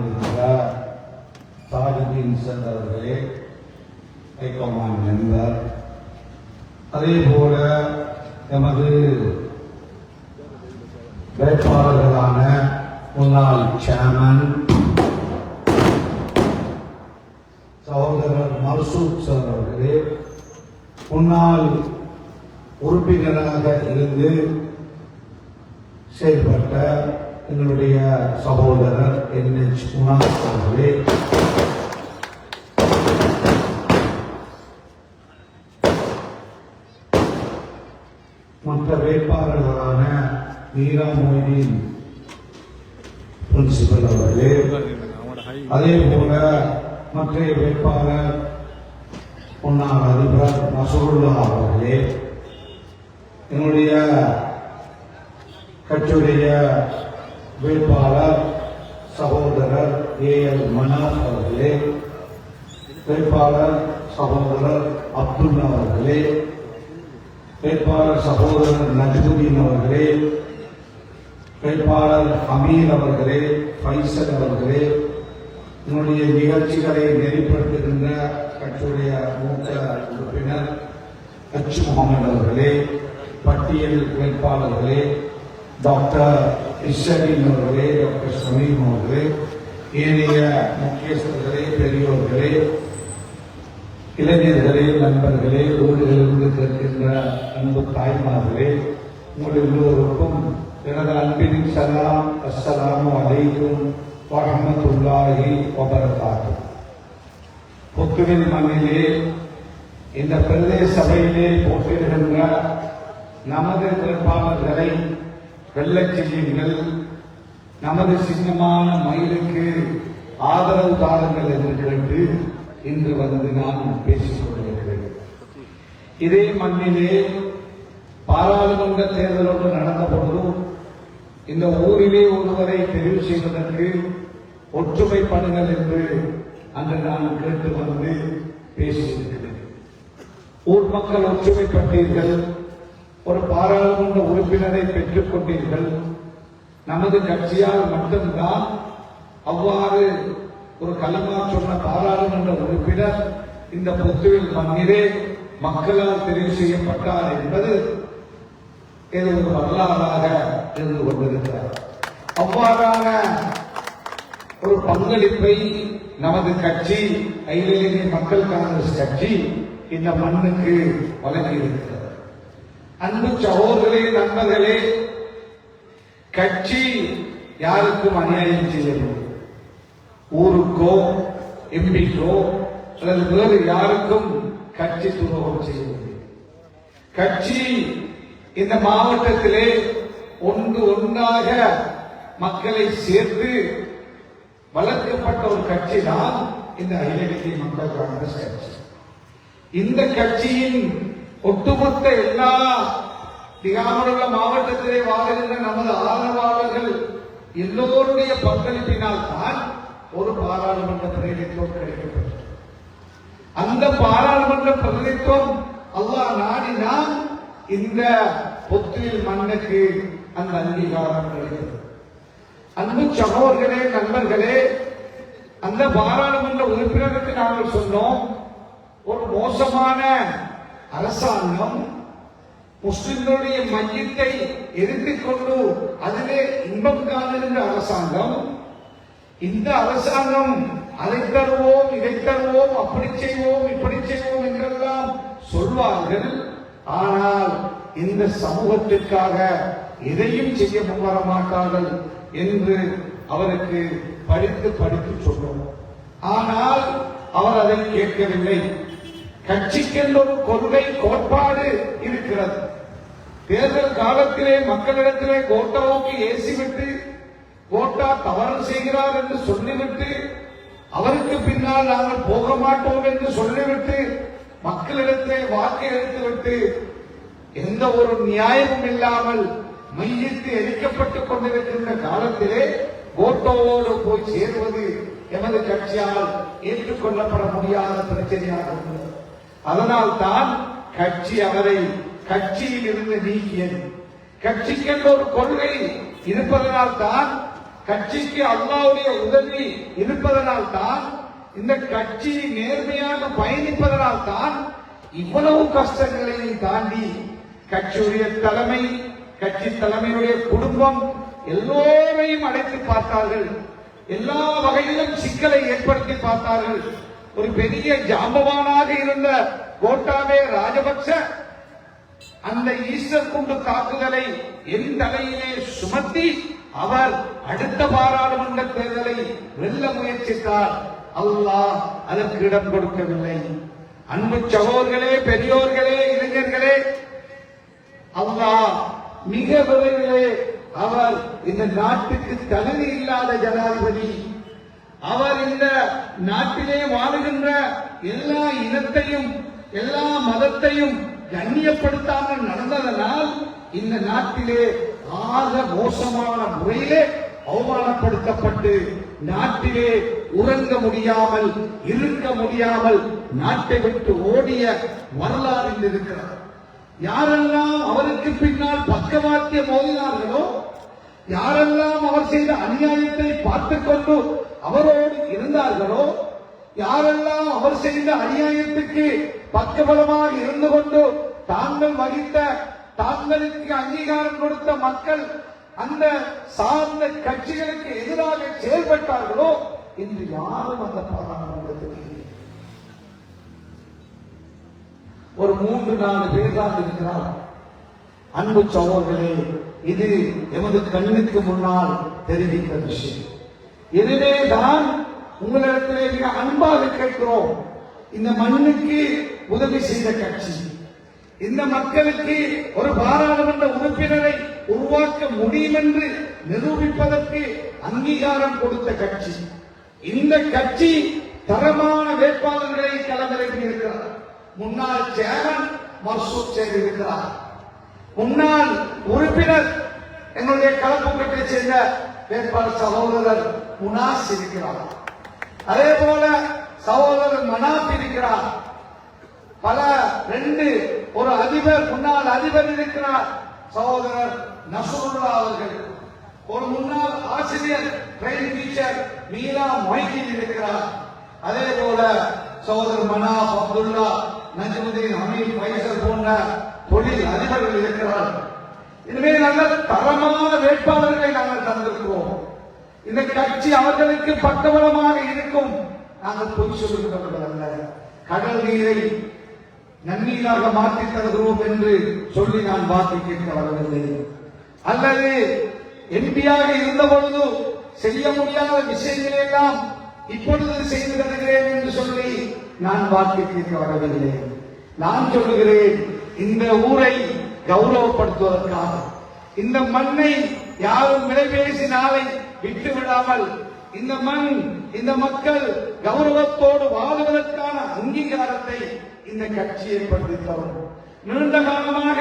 தலைமை தாஜுதீன் சந்த் அவர்களே high command member அதே போல எமது வேட்பாளர்களான முன்னாள் சேர்மன் சகோதரர் மர்சூத் சார் அவர்களே முன்னாள் உறுப்பினராக இருந்து செயல்பட்ட எங்களுடைய சகோதரர் என் எச் குணாஸ் அவர்களே. மற்ற வேட்பாளர்களான மீரா மொய்தீன் பிரின்சிபல் அவர்களே. அதே போல மற்றைய வேட்பாளர் முன்னாள் அதிபர் மசூருல்லா அவர்களே. என்னுடைய கட்சியுடைய வேட்பாளர் சகோதரர் ஏ எல் மனாஸ் அவர்களே வேட்பாளர் சகோதரர் அப்துல்லா அவர்களே வேட்பாளர் சகோதரர் நஜ்முதீன் அவர்களே வேட்பாளர் அமீர் அவர்களே பைசல் அவர்களே என்னுடைய நிகழ்ச்சிகளை நெறிப்படுத்துகின்ற கட்சியுடைய மூத்த உறுப்பினர் அச்சு முகமது அவர்களே பட்டியல் வேட்பாளர்களே டாக்டர் இஷரின் அவர்களே டாக்டர் சமீம் அவர்களே ஏனைய முக்கியஸ்தர்களே பெரியோர்களே இளைஞர்களே நண்பர்களே ஊர்களிலிருந்து கேட்கின்ற அன்பு தாய்மார்களே உங்கள் எல்லோருக்கும் எனது அன்பின் சலாம் அஸ்ஸலாமு அலைக்கும் வரஹ்மத்துல்லாஹி வபரகாத்து. புத்துவின் மண்ணிலே இந்த பிரதேச சபையிலே போட்டியிடுகின்ற நமது வேட்பாளர்களை வெள்ளச் செய்யுங்கள் நமது சின்னமான மயிலுக்கு ஆதரவு தாருங்கள் என்று கேட்டு இன்று வந்து நான் பேசிக் கொண்டிருக்கிறேன். இதே மண்ணிலே பாராளுமன்ற தேர்தல் ஒன்று நடந்த பொழுதும் இந்த ஊரிலே ஒருவரை தெரிவு செய்வதற்கு ஒற்றுமை பண்ணுங்கள் என்று அன்று நான் கேட்டு வந்து பேசியிருக்கிறேன். ஊர் மக்கள் ஒற்றுமைப்பட்டீர்கள். ஒரு பாராளுமன்ற உறுப்பினரை பெற்றுக் கொண்டீர்கள். நமது கட்சியால் மட்டும்தான் அவ்வாறு ஒரு கலமா சொன்ன பாராளுமன்ற உறுப்பினர் இந்த பொத்துவில் மண்ணிலே மக்களால் தெரிவு செய்யப்பட்டார் என்பது இது ஒரு வரலாறாக இருந்து கொண்டிருக்கிறார் அவ்வாறான ஒரு பங்களிப்பை நமது கட்சி அகில இந்திய மக்கள் காங்கிரஸ் கட்சி இந்த மண்ணுக்கு வழங்கியிருக்கிறது. அன்பு சகோதரே நண்பர்களே கட்சி யாருக்கும் அநியாயம் செய்யவில்லை. ஊருக்கோ எம்பிக்கோ அல்லது வேறு யாருக்கும் கட்சி துரோகம் செய்யவில்லை. கட்சி இந்த மாவட்டத்திலே ஒன்று ஒன்றாக மக்களை சேர்த்து வளர்க்கப்பட்ட ஒரு கட்சி தான் இந்த அகில இந்திய மக்கள் காங்கிரஸ் கட்சி. இந்த கட்சியின் ஒட்டுமொத்த எல்லா திகாமருள்ள மாவட்டத்திலே வாழ்கின்ற நமது ஆதரவாளர்கள் எல்லோருடைய பங்களிப்பினால் தான் ஒரு பாராளுமன்ற பிரதிநிதித்துவம் கிடைக்கப்பட்டது அந்த பாராளுமன்ற பிரதிநிதித்துவம் அல்லாஹ் நாடினால் இந்த பொத்தில் மண்ணுக்கு அந்த அங்கீகாரம் கிடைக்கிறது அன்பு சகோதர்களே நண்பர்களே அந்த பாராளுமன்ற உறுப்பினருக்கு நாங்கள் சொன்னோம் ஒரு மோசமான அரசாங்கம் முஸ்லிம்களுடைய மையத்தை எரித்துக் கொண்டு அதிலே இன்பம் காணுகின்ற அரசாங்கம் இந்த அரசாங்கம் அதை தருவோம் இதை தருவோம் அப்படி செய்வோம் இப்படி செய்வோம் என்றெல்லாம் சொல்வார்கள். ஆனால் இந்த சமூகத்திற்காக எதையும் செய்ய முன்வர மாட்டார்கள் என்று அவருக்கு படித்து படித்து சொல்லுவோம் ஆனால் அவர் அதை கேட்கவில்லை. கட்சிக்கென்ற ஒரு கொள்கை கோட்பாடு இருக்கிறது. தேர்தல் காலத்திலே மக்களிடத்திலே கோட்டாவுக்கு ஏசிவிட்டு கோட்டா தவறு செய்கிறார் என்று சொல்லிவிட்டு அவருக்கு பின்னால் நாங்கள் போக மாட்டோம் என்று சொல்லிவிட்டு மக்களிடத்திலே வாக்கு எடுத்துவிட்டு எந்த ஒரு நியாயமும் இல்லாமல் மையத்து எரிக்கப்பட்டுக் கொண்டிருக்கின்ற காலத்திலே கோட்டோவோடு போய் சேருவது எமது கட்சியால் ஏற்றுக்கொள்ளப்பட முடியாத பிரச்சனையாக உள்ளது. அதனால் தான் கட்சி அவரை கட்சியில் இருந்து நீக்கியது. கட்சிக்கென்ற ஒரு கொள்கை இருப்பதனால் தான் கட்சிக்கு அல்லாவுடைய உதவி இருப்பதனால் தான் இந்த கட்சி நேர்மையாக பயணிப்பதனால் தான் இவ்வளவு கஷ்டங்களையும் தாண்டி கட்சியுடைய தலைமை கட்சி தலைமையுடைய குடும்பம் எல்லோரையும் அழைத்து பார்த்தார்கள். எல்லா வகையிலும் சிக்கலை ஏற்படுத்தி பார்த்தார்கள். ஒரு பெரிய ஜாம்பவானாக இருந்த கோட்டாபே ராஜபக்ச அந்த ஈஸ்டர் குண்டு தாக்குதலை என் தலையிலே சுமத்தி அவர் அடுத்த பாராளுமன்ற தேர்தலை வெல்ல முயற்சித்தார். அல்லாஹ் அதற்கு இடம் கொடுக்கவில்லை. அன்பு சகோதர்களே பெரியோர்களே இளைஞர்களே அல்லாஹ் மிக விரைவிலே அவர் இந்த நாட்டுக்கு தகுதி இல்லாத ஜனாதிபதி அவர் இந்த நாட்டிலே வாழுகின்ற எல்லா இனத்தையும் எல்லா மதத்தையும் கண்ணியப்படுத்தாமல் நடந்ததனால் இந்த நாட்டிலே ஆக மோசமான முறையிலே அவமானப்படுத்தப்பட்டு நாட்டிலே உறங்க முடியாமல் இருக்க முடியாமல் நாட்டை விட்டு ஓடிய வரலாறு இருக்கிறார் யாரெல்லாம் அவருக்கு பின்னால் பக்கவாத்திய மோதினார்களோ யாரெல்லாம் அவர் செய்த அநியாயத்தை பார்த்துக் கொண்டு அவரோடு இருந்தார்களோ யாரெல்லாம் அவர் செய்த அநியாயத்துக்கு பக்கபலமாக இருந்து கொண்டு தாங்கள் வகித்த தாங்களுக்கு அங்கீகாரம் கொடுத்த மக்கள் அந்த சார்ந்த கட்சிகளுக்கு எதிராக செயல்பட்டார்களோ இன்று யாரும் அந்த பாராளுமன்றத்துக்கு ஒரு மூன்று நாலு பேர் தான் இருக்கிறார். அன்பு சோழர்களே இது எமது கண்ணுக்கு முன்னால் தெரிவித்த விஷயம். எனவே தான் உங்களிடத்திலே மிக அன்பாக கேட்கிறோம். இந்த மண்ணுக்கு உதவி செய்த கட்சி. இந்த மக்களுக்கு ஒரு பாராளுமன்ற உறுப்பினரை உருவாக்க முடியும் என்று நிரூபிப்பதற்கு அங்கீகாரம் கொடுத்த கட்சி. இந்த கட்சி தரமான வேட்பாளர்களை களமிறங்கி இருக்கிறார். முன்னாள் சேரன் மர்சூத் செய்திருக்கிறார் முன்னாள் உறுப்பினர் எங்களுடைய களப்பங்கத்தை சேர்ந்த வேட்பாளர் சகோதரர் முனாஸ் இருக்கிறார் அதே போல சகோதரர் மனாப் இருக்கிறார் பல ரெண்டு ஒரு அதிபர் முன்னாள் அதிபர் இருக்கிறார். சகோதரர் நசருல்லா அவர்கள். ஒரு முன்னாள் ஆசிரியர் ட்ரெயின் டீச்சர் மீரா மொய்கின் இருக்கிறார். அதே போல சகோதரர் மனாப் அப்துல்லா நஜ்முதீன் அமீர் பைசல் போன்ற தொழில் அதிபர்கள் இருக்கிறார்கள். எனவே நல்ல தரமான வேட்பாளர்களை நாங்கள் தந்திருக்கிறோம். இந்த கட்சி அவர்களுக்கு பக்கபலமாக இருக்கும். நாங்கள் பொய் சொல்லுகின்றவர்கள் அல்ல கடல் நீரை நன்னீராக மாற்றி தருகிறோம் என்று சொல்லி நான் வாக்கு கேட்க வரவில்லை. அல்லது எம்பியாக இருந்த பொழுது செய்ய முடியாத விஷயங்களை எல்லாம் இப்பொழுது செய்து தருகிறேன் என்று சொல்லி நான் வாக்கு கேட்க வரவில்லை. நான் சொல்லுகிறேன் இந்த ஊரை கௌரவப்படுத்துவதற்காக இந்த மண்ணை யாரும் விலை பேசி நாளை விட்டு விடாமல் இந்த மண் இந்த மக்கள் கௌரவத்தோடு வாழ்வதற்கான அங்கீகாரத்தை இந்த கட்சி ஏற்படுத்தி நீண்ட காலமாக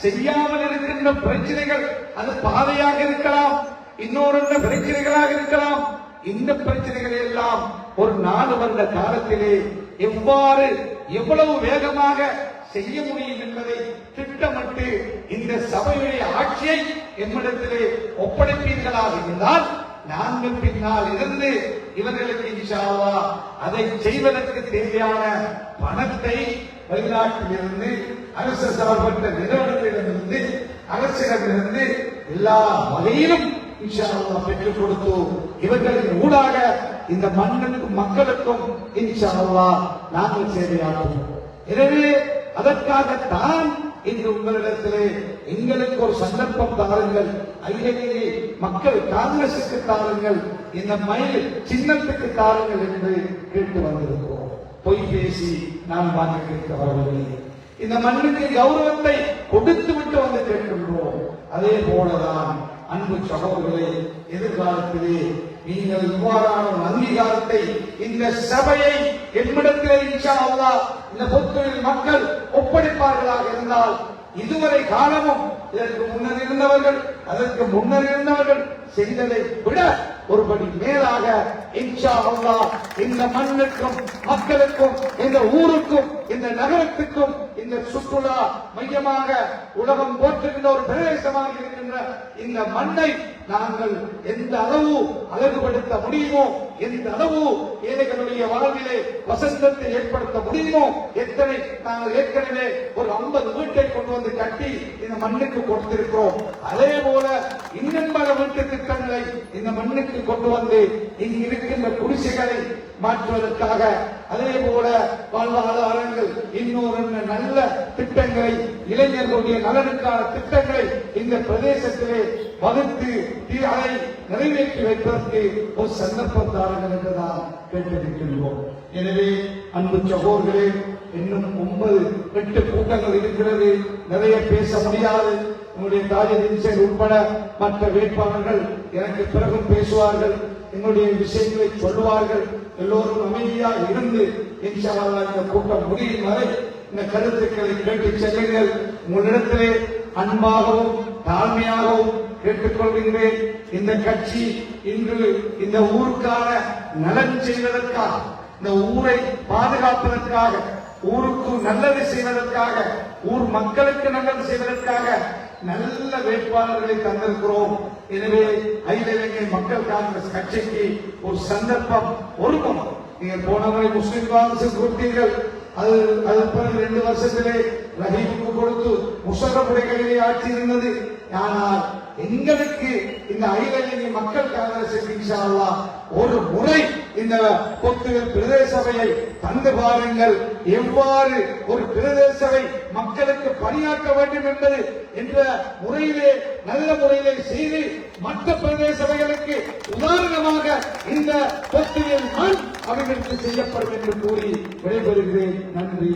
செய்யாமல் இருக்கின்ற பிரச்சனைகள் அது பாதையாக இருக்கலாம் இன்னொரு பிரச்சனைகளாக இருக்கலாம். இந்த பிரச்சனைகளை எல்லாம் ஒரு நாலு வருட காலத்திலே எவ்வாறு எவ்வளவு வேகமாக செய்ய முடியும் என்பதை திட்டமிட்டு இந்த சபையுடைய ஆட்சியை எம்மிடத்திலே ஒப்படைப்பீர்களாக இருந்தால் நாங்கள் பின்னால் இருந்து இவர்களுக்கு இன்ஷா அதை செய்வதற்கு தேவையான பணத்தை வெளிநாட்டிலிருந்து அரசு சார்பற்ற நிறுவனத்திலிருந்து அரசிடமிருந்து எல்லா வகையிலும் இன்ஷா பெற்றுக் கொடுத்து இவர்களின் ஊடாக இந்த மண்ணுக்கும் மக்களுக்கும் இன்ஷா நாங்கள் சேவையாற்றுவோம். எனவே அதற்காகத்தான் இன்று உங்களிடத்திலே எங்களுக்கு ஒரு சந்தர்ப்பம் தாருங்கள். ஐஎன்ஏ மக்கள் காங்கிரசுக்கு தாருங்கள். இந்த மயில் சின்னத்துக்கு தாருங்கள் என்று கேட்டு வந்திருக்கிறோம். பொய் பேசி நாம் வாக்கு கேட்க வரவில்லை. இந்த மண்ணுக்கு கௌரவத்தை கொடுத்து விட்டு வந்து கேட்கின்றோம். அதே போலதான் அன்பு சகோதரர்களே எதிர்காலத்திலே நீங்கள் இவ்வாறான அங்கீகாரத்தை இந்த சபையை என்னிடத்திலே இன்ஷா அல்லாஹ் இந்த பொத்துழில் மக்கள் ஒப்படைப்பார்களாக இருந்தால் இதுவரை காலமும் இதற்கு முன்னர் இருந்தவர்கள் அதற்கு முன்னர் இருந்தவர்கள் செய்ததை விட ஒருபடி மேலாக இன்ஷா அல்லாஹ் இந்த மண்ணுக்கும் மக்களுக்கும் இந்த ஊருக்கும் இந்த நகரத்துக்கும் இந்த சுற்றுலா மையமாக உலகம் போற்றுகின்ற ஒரு பிரதேசமாக இருக்கின்ற இந்த மண்ணை நாங்கள் எந்த அளவு அழகுபடுத்த முடியுமோ எந்த அளவு ஏழைகளுடைய வாழ்விலே வசந்தத்தை ஏற்படுத்த முடியுமோ எத்தனை நாங்கள் ஏற்கனவே ஒரு ஐம்பது வீட்டை கொண்டு வந்து கட்டி இந்த மண்ணுக்கு கொடுத்திருக்கிறோம். அதே போல இன்னும் பல வீட்டு திட்டங்களை இந்த மண்ணுக்கு கொண்டு வந்து இங்கு இருக்கின்ற குடிசைகளை மாற்றுவதற்காக அதே போல வாழ்வாதாரங்கள் இன்னொரு நல்ல திட்டங்களை இளைஞர்களுடைய நலனுக்கான திட்டங்களை இந்த பிரதேசத்திலே வகுத்து அதை நிறைவேற்றி வைப்பதற்கு ஒரு சந்தர்ப்பம் தாருங்கள் என்று நாம் கேட்டிருக்கின்றோம் எனவே அன்பு சகோதரர்களே இன்னும் ஒன்பது எட்டு கூட்டங்கள் இருக்கிறது. நிறைய பேச முடியாது. உங்களுடைய தாஜின் உட்பட மற்ற வேட்பாளர்கள் எனக்கு பிறகும் பேசுவார்கள் என்னுடைய விஷயங்களை சொல்லுவார்கள் எல்லோரும் அமைதியாக இருந்து இன்ஷா இந்த கூட்டம் முடியும் வரை இந்த கருத்துக்களை கேட்டு செல்லுங்கள். உங்களிடத்திலே அன்பாகவும் தாழ்மையாகவும் கேட்டுக்கொள்கின்றேன். இந்த கட்சி இன்று இந்த ஊருக்கான நலன் செய்வதற்காக இந்த ஊரை பாதுகாப்பதற்காக ஊருக்கு நல்லது செய்வதற்காக ஊர் மக்களுக்கு நல்லது செய்வதற்காக நல்ல வேட்பாளர்களை தந்திருக்கிறோம். எனவே அகில இலங்கை மக்கள் காங்கிரஸ் கட்சிக்கு ஒரு சந்தர்ப்பம் ஒருக்கம் நீங்கள் போன முறை முஸ்லிம் காங்கிரஸ் கொடுத்தீர்கள் அது அது பிறகு ரெண்டு வருஷத்திலே ரஹீமுக்கு கொடுத்து முஷரப்புடைய கையிலே ஆட்சி இருந்தது. ஆனால் எங்களுக்கு இந்த அகில மக்கள் காங்கிரஸ் ஒரு முறை இந்த கொத்துகள் பிரதேச சபையை தந்து பாருங்கள். எவ்வாறு ஒரு பிரதேச சபை மக்களுக்கு பணியாற்ற வேண்டும் என்பது என்ற முறையிலே நல்ல முறையிலே செய்து மற்ற பிரதேச சபைகளுக்கு உதாரணமாக இந்த கொத்துகள் மண் அவர்களுக்கு செய்யப்படும் என்று கூறி விடைபெறுகிறேன். நன்றி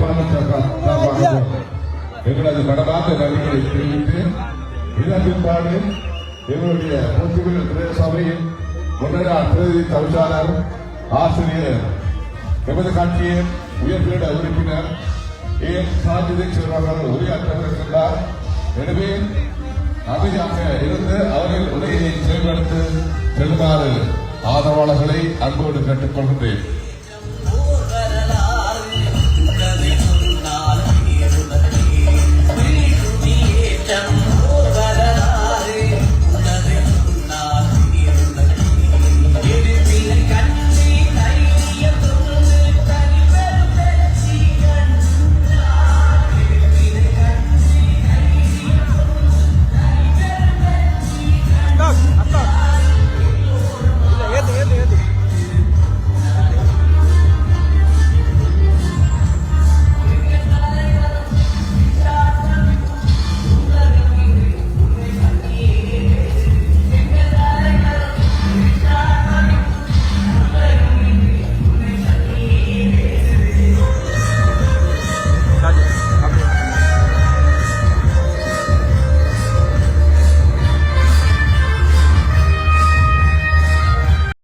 எமது எங்களது கடனாக நன்றிகளை தெரிவித்து இதன் பின்பாடு எங்களுடைய முஸ்லிம்கள் பிரதேச சபையின் முன்னதாக பிரதி தவிசாளர் ஆசிரியர் எமது கட்சியின் உயர்பீட உறுப்பினர் ஏ சாஜிதை செல்வர்கள் உரையாற்றவிருக்கின்றார் எனவே அமைதியாக இருந்து அவர்கள் உரையை செயல்படுத்த செல்லுமாறு ஆதரவாளர்களை அன்போடு கேட்டுக்கொள்கின்றேன்.